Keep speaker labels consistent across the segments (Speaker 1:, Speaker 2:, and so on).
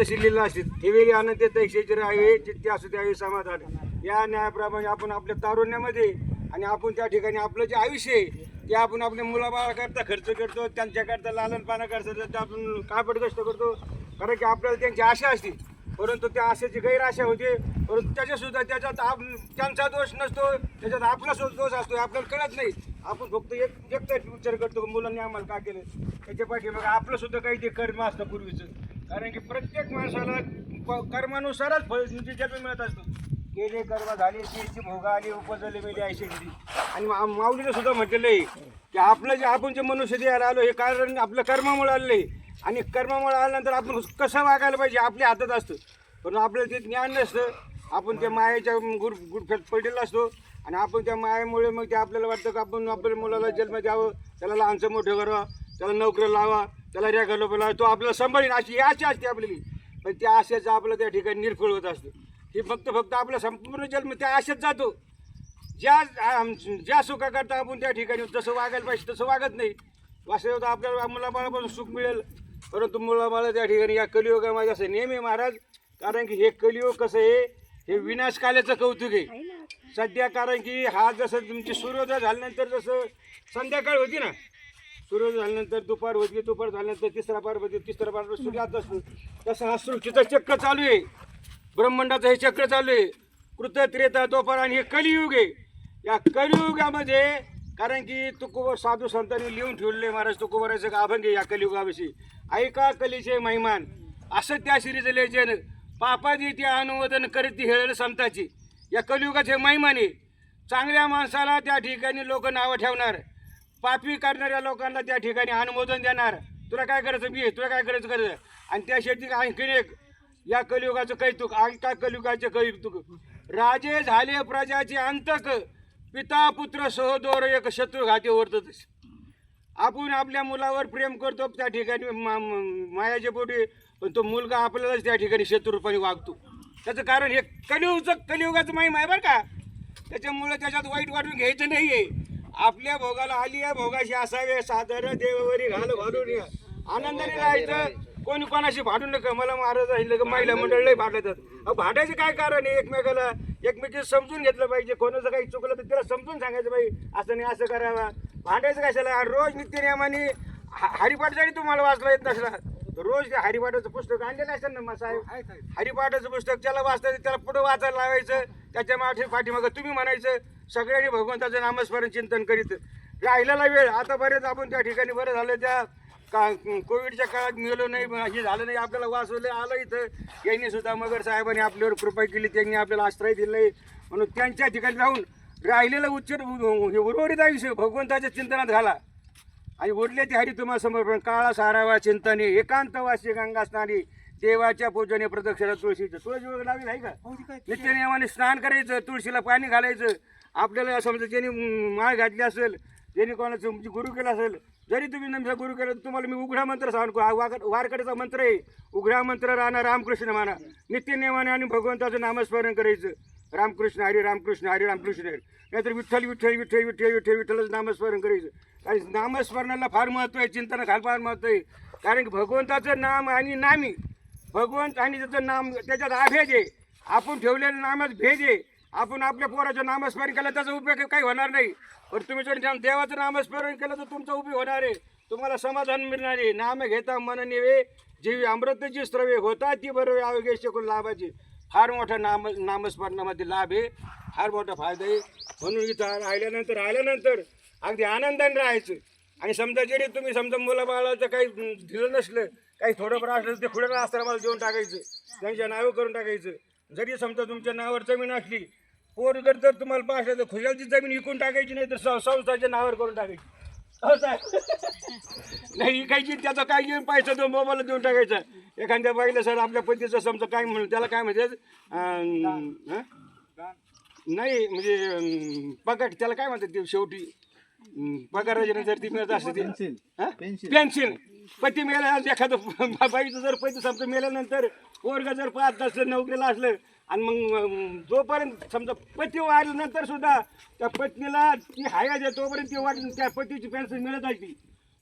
Speaker 1: शिल्लेलं असते. ठेवेली आनंद तैक्षेचे राहावे जितके असू त्यावे समाधान. या न्यायाप्रमाणे आपण आपल्या तारुण्यामध्ये आणि आपण त्या ठिकाणी आपलं जे आयुष्य आहे ते आपण आपल्या मुलाबाळाकरता खर्च करतो त्यांच्याकरता लालन पाना आपण कापड कष्ट करतो. कारण की आपल्याला त्यांची आशा असते. परंतु त्या आशेची गैराशा होते. परंतु त्याच्यासुद्धा त्याच्यात आप त्यांचा दोष नसतो. त्याच्यात आपला दोष असतो. आपल्याला कळत नाही. आपण फक्त एक एकटाच विचार करतो की मुलांनी आम्हाला का केलं? त्याच्या पाठीमागे आपलं सुद्धा काही ते कर्म असतं पूर्वीचं. कारण की प्रत्येक माणसाला प- कर्मानुसारच फळ म्हणजे जन्म मिळत असतो. केले कर्म झाले तीची भोगा आली उपजले मेली ऐशी आणि मा- माऊलीनं सुद्धा म्हटलेलं आहे की आपलं जे आपण जे मनुष्य द्यायला आलो हे कारण आपलं कर्मामुळे आलेलं आहे. आणि कर्मामुळे आल्यानंतर आपण कसं वागायला पाहिजे आपल्या हातात असतं. पण आपलं ते ज्ञान नसतं. आपण त्या मायेच्या गुर गुडफ्यात पडलेला असतो. आणि आपण त्या मायेमुळे मग ते आपल्याला वाटतं की आपण आपल्या मुलाला जन्म द्यावं त्याला लहानचं मोठं करावं त्याला नोकरी लावा त्याला रेखा लोपाला तो आपल्याला सांभाळीन अशी आशा असते आपल्याली. पण त्या आशेचं आपलं त्या ठिकाणी निर्फळ होत असतं. हे फक्त फक्त आपला संपूर्ण जन्म त्या आशेत जातो. ज्या ज्या सुखाकरता आपण त्या ठिकाणी जसं वागायला पाहिजे तसं वागत नाही. वास्तविक आपल्याला मुलाबाळापासून सुख मिळेल. परंतु मुलाबाळ त्या ठिकाणी या कलियुगामध्ये असं नेहमी आहे महाराज. कारण की हे कलियुग कसं आहे हे विनाशकाल्याचं कौतुक आहे. सध्या कारण की हा जसं तुमची सूर्योदय झाल्यानंतर जसं संध्याकाळ होती ना सूर्य झाल्यानंतर दुपार होती दुपार झाल्यानंतर तिसरा पार होती तिसरा पार सूर्यात असतो तसं हा सृष्टीचं चक्र चालू आहे. ब्रह्मांडाचं हे चक्र चालू आहे. कृत त्रेता दोपार आणि हे कलियुग आहे. या कलियुगामध्ये कारण की तुकोबर साधू संतांनी लिहून ठेवलेले महाराज तुकोबराचं अभंग आहे या कलियुगाविषयी. ऐका कलीचे महिमान असं त्या सिरीज लेजन पापादी ती अनुवदन करीत ती हेळ संताची. या कलियुगाचे महिमान आहे. चांगल्या माणसाला त्या ठिकाणी लोक नावं ठेवणार. पापी करणाऱ्या लोकांना त्या ठिकाणी अनुमोदन देणार. तुला काय करायचं? मी तुला काय करायचं करायचं आणि त्या शेती आणखीन एक या कलियुगाचं कौतुक ऐका कलियुगाचे कैतुक. राजे झाले प्रजाचे अंतक पिता पुत्र सहोदर एक शत्रू घाते ओरतच आपण आपल्या मुलावर प्रेम करतो त्या ठिकाणी मा- मायाच्या पोटी पण तो मुलगा आपल्यालाच त्या ठिकाणी शत्रूपणे वागतो. त्याचं कारण हे कलियुगचं कलियुगाचं माहीम आहे बरं का? त्याच्यामुळे त्याच्यात वाईट वाटून घ्यायचं नाही आहे आपल्या भोगाला आली या भोगाशी असावे सादर देववरी घाल भरून या. आनंदाने राहायचं कोणी कोणाशी भांडू नका. मला महाराज आहे महिला मंडळ लय भांडतात. अहो भांडायचं काय कारण आहे एकमेकाला? एकमेकी समजून घेतलं पाहिजे. कोणाचं काही चुकलं तर तिला समजून सांगायचं पाहिजे असं नाही असं करावं. भांडायचं कशाला? आणि रोज नित्यनियमाने हरिपाठ जरी तुम्हाला वाचला येत नसला रोज त्या हरिपाठाचं पुस्तक आणलेलं असतं ना मग साहेब? हरिपाठाचं पुस्तक त्याला वाचता त्याला पुढं वाचायला लावायचं त्याच्यामागे पाठीमागं तुम्ही म्हणायचं सगळ्यांनी भगवंताचं नामस्मरण चिंतन करीत. राहिलेला वेळ आता बरेच आपण त्या ठिकाणी बरं झालं त्या का कोविडच्या काळात मिळलो नाही हे झालं नाही आपल्याला वाचवलं आलं इथं. यांनी सुद्धा मगर साहेबांनी आपल्यावर कृपा केली त्यांनी आपल्याला आश्रय दिले म्हणून त्यांच्या ठिकाणी राहून राहिलेलं उच्चर हे उर्वरित आयुष्य भगवंताच्या चिंतनात घाला. आणि उरले ते हरी तुम्हाला समर्पण. काळा सारावा चिंतने एकांतवासी गंगा स्नानी देवाच्या पूजने प्रदक्षिणा तुळशीचं. तुळशी वगैरे लावली आहे का? नित्यनियमाने स्नान करायचं तुळशीला पाणी घालायचं. आपल्याला समजा ज्यांनी माळ घातली असेल ज्यांनी कोणाचं तुमची गुरु केलं असेल जरी तुम्ही नमचा गुरु केलं तर तुम्हाला मी उघडा मंत्र सांगतो. वारकऱ्याचा मंत्र आहे. उघडा मंत्र राहणार रामकृष्ण माना नित्यनियमाने आणि भगवंताचं नामस्मरण करायचं. रामकृष्ण हरी रामकृष्ण हरी रामकृष्ण. हरी नाहीतर विठ्ठल विठ्ठल विठ्ठल विठ्ठल विठ्ठल विठ्ठलच नामस्मरण करायचं. आणि नामस्मरणाला फार महत्त्व आहे चिंतनाला फार महत्त्व आहे. कारण की भगवंताचं नाम आणि नामी भगवंत आणि त्याचं नाम त्याच्यात आभेद आहे. आपण ठेवलेलं नामात भेद आहे. आपण आपल्या पोराचं नामस्मरण केलं त्याचा उपयोग काही होणार नाही. पण तुम्ही जर देवाचं नामस्मरण केलं तर तुमचा उपयोग होणार आहे. तुम्हाला समाधान मिळणार आहे. नाम घेता मन नेवे. जीवी अमृतची स्त्रवे होता ती बरोबर अवघे शकून लाभाची. फार मोठा नाम नामस्मरणामध्ये लाभ आहे. फार मोठा फायदा आहे. म्हणून इथं राहिल्यानंतर आल्यानंतर अगदी आनंदाने राहायचं. आणि समजा जरी तुम्ही समजा मुलाबाळाचं काही दिलं नसलं काही थोडंफार असलं तर ते खुड्याला आश्रमाला देऊन टाकायचं त्यांच्या नावं करून टाकायचं. जरी समजा तुमच्या नावावर जमीन असली पोर जर तर तुम्हाला पाहिलं तर खुशालची जमीन विकून टाकायची नाही तर सं- संस्थाच्या नावावर करून टाकायची. हो नाही विकायची त्याचा काय घेऊन पैसा देऊन मोबाईल देऊन टाकायचा? एखाद्या बाईला सर आपल्या पतीचं समजा काय म्हण त्याला काय म्हणतात नाही म्हणजे पकड त्याला काय म्हणतात ते शेवटी? अं, पगाराच्या नंतर ती मिळत असते ते. हं? पेन्शन पती मेल्या एखादं बाईचं जर पती समजा मेल्यानंतर पोरग जर पाच असलं नोकरीला असलं आणि मग जोपर्यंत समजा पती वाढल्यानंतर सुद्धा त्या पत्नीला ती हयात आहे तोपर्यंत ती वाढ त्या पतीची पेन्शन मिळत असते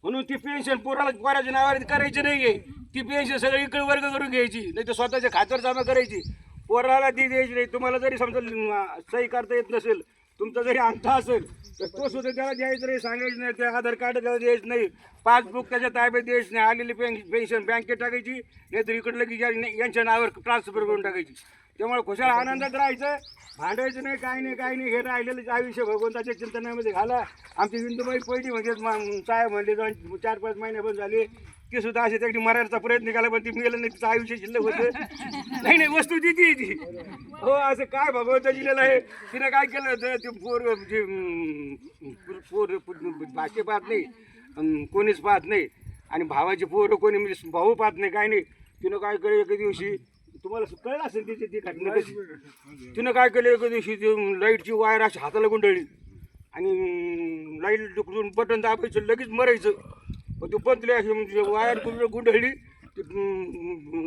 Speaker 1: म्हणून ती पेन्शन पोराला पोराच्या नावावर करायची नाहीये ती पेन्शन सगळी इकडे वर्ग करून घ्यायची नाही तर स्वतःच्या खात्यावर जमा करायची. पोराला ती द्यायची नाही. तुम्हाला जरी समजा सही करता येत नसेल तुमचा जरी अंगठा असेल तर तो सुद्धा त्याला द्यायचं नाही सांगायचं नाही त्या आधार कार्ड त्याला द्यायचं नाही पासबुक त्याच्या ताब्यात द्यायचं नाही आलेली पेन पेन्शन बँकेत टाकायची नाहीतर इकडलं की या- यांच्या नावावर ट्रान्सफर करून टाकायची. त्यामुळे खुशाल आनंदात राहायचं भांडायचं नाही काही नाही काही नाही हे राहिलेलं आयुष्य भगवंताच्या चिंतनामध्ये घाला. आमची विंदुबाई पहिली म्हणजे साहेब म्हणले दोन चार पाच महिने पण झाले. ती सुद्धा अशी त्याची मरायचा प्रयत्न केला पण ती मिळालं नाही तिचं आयुष्य शिल्लक होतं. नाही नाही वस्तू ती ती. हो असं काय भगवंत दिलेलं आहे. तिने काय केलं तर ते पोर जे पोर भाषे पाहत नाही कोणीच पाहत नाही. आणि भावाची पोरं कोणी म्हणजे भाऊ पाहत नाही काय नाही. तिनं काय केलं एका दिवशी तुम्हाला कळलं असेल तिची ती घटना कशी? तिनं काय केलं एका दिवशी ती लाईटची वायर अशी हाताला गुंडळली. आणि लाइट दुखून बटन दाबायचं लगेच मरायचं. पण ती पंतली म्हणजे वायर गुंड गुंडळली ते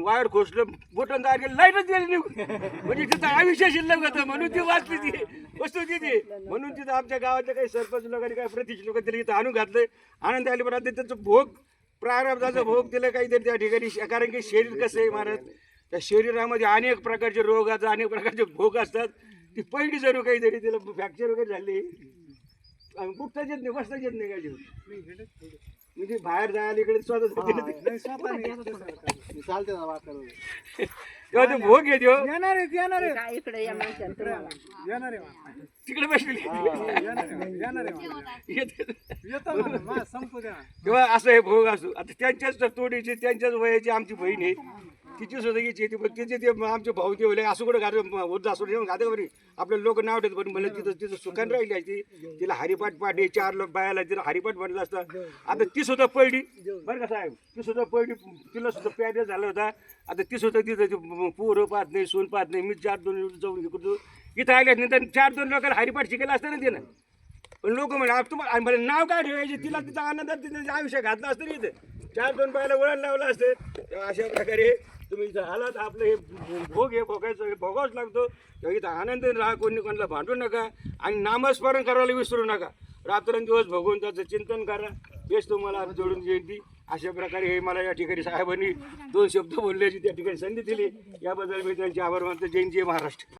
Speaker 1: वायर खोसलं बोटन दार गेलं लाईटच गेली म्हणजे तिथं आयुष्य शिल्लक होतं म्हणून ती वाचली ती वस्तू तिथे म्हणून तिथं आमच्या गावातल्या काही सरपंच लोकांनी काही प्रतिष्ठ लोक तिला इथं आणून घातलं आनंद आले पण आता त्याचं भोग प्रारब्धाचा भोग दिलं काहीतरी त्या ठिकाणी. कारण की शरीर कसं आहे महाराज त्या शरीरामध्ये अनेक प्रकारचे रोगाचे अनेक प्रकारचे भोग असतात. ती पहिली जणू काहीतरी तिला फ्रॅक्चर वगैरे झाली. आणि कुठताच येत नाही बसताच येत नाही काय म्हणजे बाहेर जायला इकडे स्वतः
Speaker 2: चालते ना वाकर
Speaker 1: तेव्हा ते भोग हो. येतो
Speaker 2: येणार आहेत येणार आहेत
Speaker 3: काय इकडे या माणसाला तुम्हाला
Speaker 2: येणार आहे मामा.
Speaker 1: तिकडे बसली
Speaker 2: येणार आहे येणार आहे मामा.
Speaker 1: येते.
Speaker 2: मामा. संपू द्या
Speaker 1: तेव्हा असं हे भोग असतो आता त्यांच्याच तोडीची त्यांच्याच वयाची आमची बहीण आहे तिची सुद्धा याची येते पण तिचे ते आमचे भाऊ ते असं कुठं घात होत असं नाही घाते बरी. आपले लोक नाव ठेवत पण म्हणलं तिथं तिथं सुखान राहिली आहे ती तिला हरिपाठ पाठ चार लोक बायाला तिला हरिपाठ म्हटलं असतं. आता ती सुद्धा पडली बरं का साहेब? ती सुद्धा पडली तिला सुद्धा पॅरेस झाला होता. आता ती सुद्धा तिथं ते पोरं पाहत नाही सून पाहत नाही. मी चार दोन जाऊन हे इथं आले नंतर चार दोन लोकांना हरिपाठ शिकायला असतं ना तिनं. पण लोक म्हणे आप तुम्हाला आणि म्हणे नाव काय ठेवायचे? तिला तिचा आनंदात तिचं आयुष्य घातलं असतं ना इथे. चार दोन पायाला वळण लावलं असतं. अशा प्रकारे तुम्ही इथं आलात आपलं हे भोग हे भोगायचं हे भोगावंच लागतो. तेव्हा इथं आनंद राहा कोणी कोणाला भांडू नका आणि नामस्मरण करायला विसरू नका. रात्रंदिवस भगवंताचं चिंतन करा. हेच तुम्हाला जोडून जयंती. अशा प्रकारे हे मला या ठिकाणी साहेबांनी दोन शब्द बोलल्याची त्या ठिकाणी संधी दिली. याबद्दल मी त्यांचे आभार मानतो. जयंती महाराष्ट्र.